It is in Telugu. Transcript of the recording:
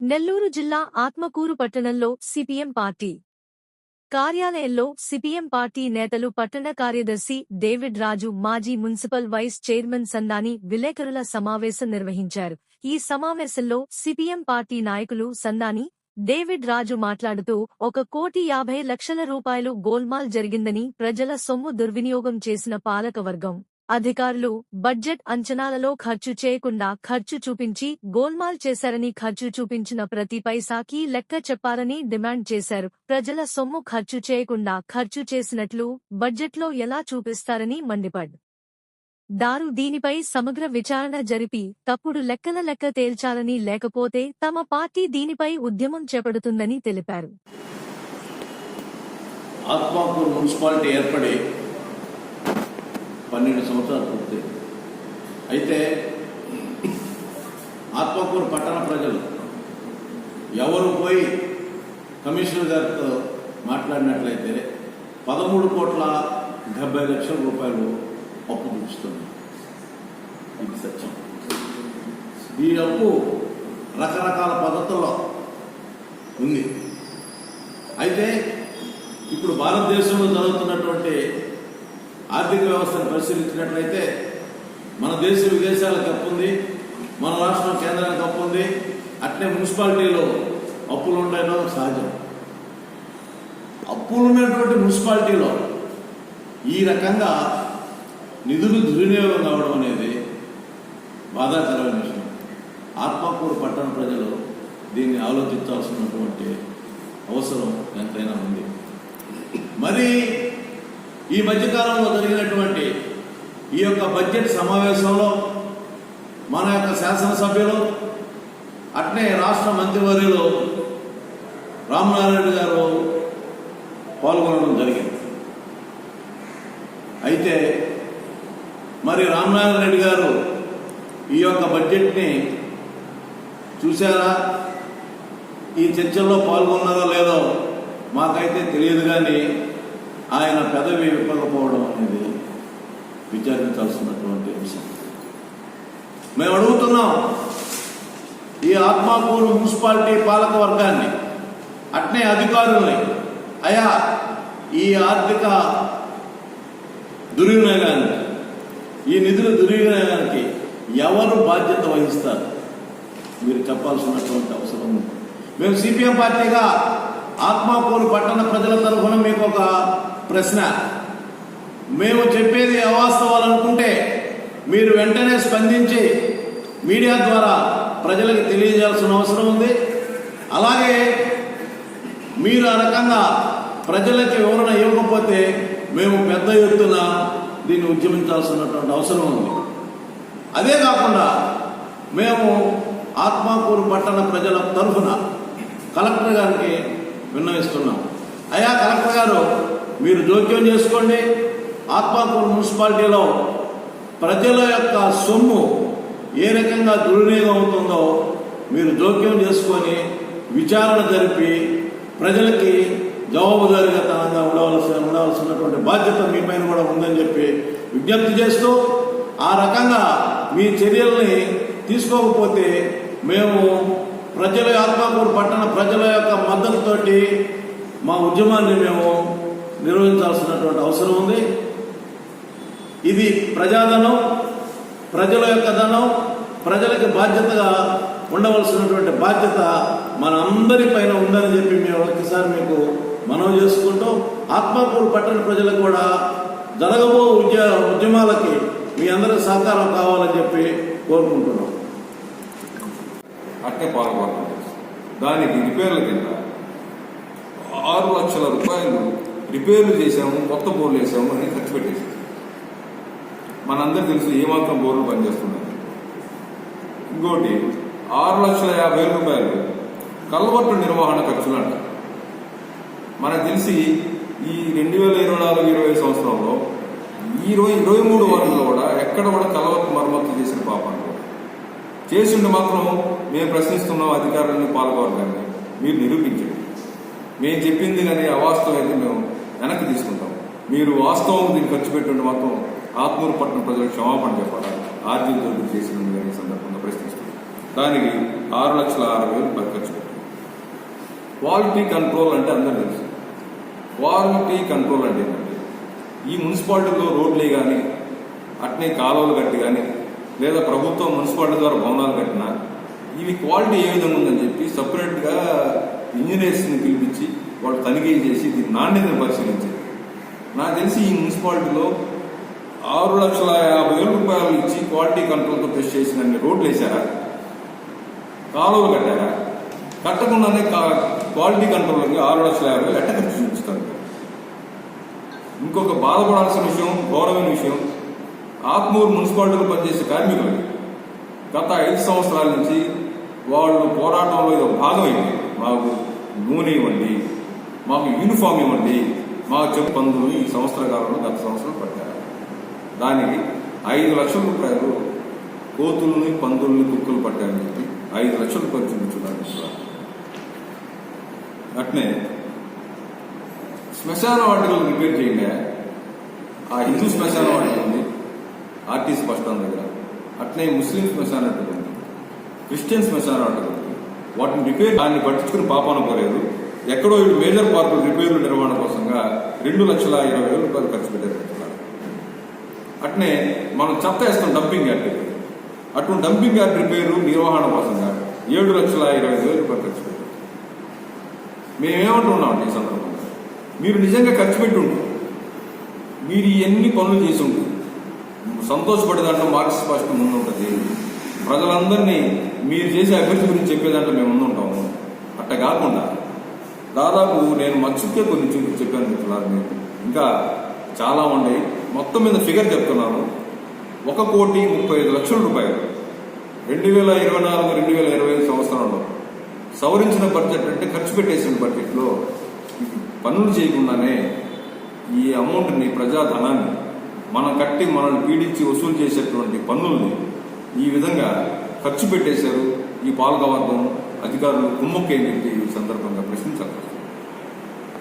నెల్లూరు జిల్లా ఆత్మకూరు పట్టణంలో సిపిఎం పార్టీ కార్యాలయంలో సిపిఎం పార్టీ నేతలు పట్టణ కార్యదర్శి డేవిడ్ రాజు మాజీ మున్సిపల్ వైస్ చైర్మన్ సందాని విలేకరుల సమావేశం నిర్వహించారు. ఈ సమావేశంలో సిపిఎం పార్టీ నాయకులు సందాని డేవిడ్ రాజు మాట్లాడుతూ ఒక కోటి యాభై లక్షల రూపాయలు గోల్మాల్ జరిగిందని ప్రజల సొమ్ము దుర్వినియోగం చేసిన పాలకవర్గం అధికారులు బడ్జెట్ అంచనాలలో ఖర్చు చేయకుండా ఖర్చు చూపించి గోల్మాల్ చేశారని ఖర్చు చూపించిన ప్రతి పైసాకి లెక్క చెప్పాలని డిమాండ్ చేశారు. ప్రజల సొమ్ము ఖర్చు చేయకుండా ఖర్చు చేసినట్లు బడ్జెట్లో ఎలా చూపిస్తారని మండిపడ్ దారు దీనిపై సమగ్ర విచారణ జరిపి తప్పుడు లెక్కల లెక్క తేల్చాలని లేకపోతే తమ పార్టీ దీనిపై ఉద్యమం చేపడుతుందని తెలిపారు. ఆత్మాపూర్ మున్సిపాలిటీ ఏర్పడి పన్నెండు సంవత్సరాలు పూర్తయింది అయితే ఆత్మకూరు పట్టణ ప్రజలు ఎవరు పోయి కమిషనర్ గారితో మాట్లాడినట్లయితే పదమూడు కోట్ల డెబ్బై లక్షల రూపాయలు అప్పు చూపిస్తుంది ఇది సత్యం. ఈ అప్పు రకరకాల పద్ధతుల్లో ఉంది. అయితే ఇప్పుడు భారతదేశంలో జరుగుతున్నటువంటి ఆర్థిక వ్యవస్థను పరిశీలించినట్లయితే మన దేశ విదేశాలకు తప్పు ఉంది మన రాష్ట్రం కేంద్రానికి అప్పు ఉంది అట్నే మున్సిపాలిటీలో అప్పులు ఉండడం సహజం. అప్పులు ఉన్నటువంటి మున్సిపాలిటీలో ఈ రకంగా నిధులు దుర్వినియోగం కావడం అనేది బాధాకరమైన విషయం. ఆత్మకూరు పట్టణ ప్రజలు దీన్ని ఆలోచించాల్సినటువంటి అవసరం ఎంతైనా ఉంది. మరి ఈ మధ్యకాలంలో జరిగినటువంటి ఈ యొక్క బడ్జెట్ సమావేశంలో మన యొక్క శాసనసభ్యులు అట్నే రాష్ట్ర మంత్రివర్యులు రామనారాయణ గారు పాల్గొనడం జరిగింది. అయితే మరి రామనారాయణ రెడ్డి గారు ఈ యొక్క బడ్జెట్ని చూశారా? ఈ చర్చల్లో పాల్గొన్నారో లేదో మాకైతే తెలియదు కానీ ఆయన పెదవి విప్పకపోవడం అనేది విచారించాల్సినటువంటి విషయం మేము అడుగుతున్నాం ఈ ఆత్మాకూరు మున్సిపాలిటీ పాలక వర్గాన్ని అట్నే అధికారుల్ని అయా ఈ ఆర్థిక దుర్వినియోగానికి ఈ నిధుల దుర్వినియోగానికి ఎవరు బాధ్యత వహిస్తారు? మీరు చెప్పాల్సినటువంటి అవసరం ఉంది. మేము సిపిఎం పార్టీగా ఆత్మాకూరు పట్టణ ప్రజల తరఫున మీకు ఒక ప్రశ్న. మేము చెప్పేది అవాస్తవాలు అనుకుంటే మీరు వెంటనే స్పందించి మీడియా ద్వారా ప్రజలకు తెలియజేయాల్సిన అవసరం ఉంది. అలాగే మీరు ఆ రకంగా ప్రజలకి వివరణ ఇవ్వకపోతే మేము పెద్ద ఎత్తున దీన్ని ఉద్యమించాల్సినటువంటి అవసరం ఉంది. అదే కాకుండా మేము ఆత్మాకూరు పట్టణ ప్రజల తరఫున కలెక్టర్ గారికి విన్నవిస్తున్నాం. అయా కలెక్టర్ గారు మీరు జోక్యం చేసుకోండి. ఆత్మాకూరు మున్సిపాలిటీలో ప్రజల యొక్క సొమ్ము ఏ రకంగా దుర్వినియోగం అవుతుందో మీరు జోక్యం చేసుకొని విచారణ జరిపి ప్రజలకి జవాబుదారీతనంగా ఉండవలసిన ఉండవలసినటువంటి బాధ్యత మీ పైన కూడా ఉందని చెప్పి విజ్ఞప్తి చేస్తూ ఆ రకంగా మీ చర్యల్ని తీసుకోకపోతే మేము ప్రజల ఆత్మకూరు పట్టణ ప్రజల యొక్క మద్దతుతోటి మా ఉద్యమాన్ని మేము నిర్వహించాల్సినటువంటి అవసరం ఉంది. ఇది ప్రజాధనం ప్రజల యొక్క ధనం ప్రజలకి బాధ్యతగా ఉండవలసినటువంటి బాధ్యత మన అందరి పైన ఉందని చెప్పి మేము ఒకసారి మీకు మనం చేసుకుంటూ ఆత్మకూరు పట్టణ ప్రజలకు కూడా జరగబో ఉద్య ఉద్యమాలకి మీ అందరి సహకారం కావాలని చెప్పి కోరుకుంటున్నాం. అట్టే పాల్గొంటుంది దానికి రిపేర్ల కింద ఆరు లక్షల రూపాయలు రిపేర్లు చేశాము కొత్త బోర్లు వేసాము అని ఖర్చు పెట్టేసాం మనందరూ తెలుసు ఏమాత్రం బోర్లు పనిచేస్తున్నాయి. ఇంకోటి ఆరు లక్షల యాభై వేల రూపాయలు కల్వర్టు నిర్వహణ ఖర్చులు అంట మనకు తెలిసి ఈ రెండు వేల ఇరవై నాలుగు ఇరవై సంవత్సరంలో ఈ ఇరవై ఇరవై మూడు వారంలో కూడా ఎక్కడ కూడా కలవర్టు మరమ్మతు చేసిన పాపాలు చేసిండు మాత్రం మేము ప్రశ్నిస్తున్నాం అధికారులను పాల్గొనగానే మీరు నిరూపించండి. మేము చెప్పింది కానీ అవాస్తవం అయితే మేము వెనక్కి తీసుకుంటాం. మీరు వాస్తవం దీన్ని ఖర్చు పెట్టండి మాత్రం ఆత్మూరు పట్టణ ప్రజలకు క్షమాపణ చెప్పాలి? ఆర్థిక దొరికి చేసిన సందర్భంగా ప్రశ్నిస్తుంది దానికి ఆరు లక్షల ఆరు వేలు ఖర్చు క్వాలిటీ కంట్రోల్ అంటే అందరూ తెలుసు. క్వాలిటీ కంట్రోల్ అంటే ఏంటంటే ఈ మున్సిపాలిటీలో రోడ్లే కానీ అట్నే కాలువలు కట్టి కానీ లేదా ప్రభుత్వం మున్సిపాలిటీ ద్వారా భవనాలు కట్టినా ఇవి క్వాలిటీ ఏ విధంగా ఉందని చెప్పి ఇంజనీర్స్ని పిలిపించి వాళ్ళు తనిఖీ చేసి దీని నాణ్యతను పరిశీలించారు. నాకు తెలిసి ఈ మున్సిపాలిటీలో ఆరు లక్షల యాభై వేల రూపాయలు ఇచ్చి క్వాలిటీ కంట్రోల్తో టెస్ట్ చేసిన రోడ్లు వేశారా? కాలువలు కట్టారా? కట్టకుండానే క్వాలిటీ కంట్రోల్కి ఆరు లక్షల యాభై వేలు ఎట్ట ఖర్చు చూపిస్తారు? ఇంకొక బాధపడాల్సిన విషయం గౌరవమైన విషయం ఆత్మూరు మున్సిపాలిటీలో పనిచేసే కార్మికులు గత ఐదు సంవత్సరాల నుంచి వాళ్ళు పోరాటంలో ఇది ఒక భాగం మాకు నూనె ఇవ్వండి మాకు యూనిఫామ్ ఇవ్వండి. మాకు చెప్పు ఈ సంవత్సర కాలంలో గత సంవత్సరం పట్టారు దానికి ఐదు లక్షల రూపాయలు కోతుల్ని పందుల్ని కుక్కలు పట్టారని చెప్పి ఐదు లక్షల రూపాయలు చూపించున్నారు అట్నే శ్మశాన వాటికలు రిపేర్ చేయండి. ఆ హిందూ శ్మశాన వాటిక ఉంది ఆర్టీసీ బస్ స్టాండ్ దగ్గర. అట్నే ముస్లిం శ్మశాన వాటిక ఉంది క్రిస్టియన్ శ్మశాన వాటిక ఉంది. వాటిని రిపేర్ దాన్ని పట్టించుకుని పాపాన పోలేదు ఎక్కడో ఈ మేజర్ పార్కుల రిపేర్ల నిర్వహణ కోసంగా రెండు లక్షల ఇరవై వేల రూపాయలు ఖర్చు పెట్టారు అట్నే మనం చెత్త వేస్తాం dumping yard repair dumping yard repair నిర్వహణ కోసంగా ఏడు లక్షల ఇరవై వేల రూపాయలు ఖర్చు పెట్టారు. మేమేమంటున్నాం ఈ సందర్భంగా మీరు నిజంగా ఖర్చు పెట్టి మీరు ఎన్ని పనులు చేసి ఉంటారు సంతోషపడే దాంట్లో మార్క్స్ ఫస్ట్ ముందు ఉంటుంది ప్రజలందరినీ మీరు చేసే అభివృద్ధి గురించి చెప్పేదాంట్లో మేము ముందు ఉంటాము అట్ట కాకుండా దాదాపు నేను మచ్చుకే కొన్ని చూపి చెప్పాను మిత్రులారు మీరు. ఇంకా చాలా ఉన్నాయి. మొత్తం మీద ఫిగర్ చెప్తున్నాను. ఒక కోటి ముప్పై ఐదు లక్షల రూపాయలు. రెండు వేల ఇరవై నాలుగు రెండు వేల ఇరవై ఐదు సంవత్సరంలో సవరించిన బడ్జెట్ అంటే ఖర్చు పెట్టేసిన బడ్జెట్లో పనులు చేయకుండానే ఈ అమౌంట్ని ప్రజాధనాన్ని మనం కట్టి మనల్ని పీడించి వసూలు చేసేటువంటి పన్నుల్ని ఈ విధంగా ఖర్చు పెట్టేశారు ఈ పాలకవర్గం అధికారులు కుమ్మక్కి అని చెప్పి ఈ సందర్భంగా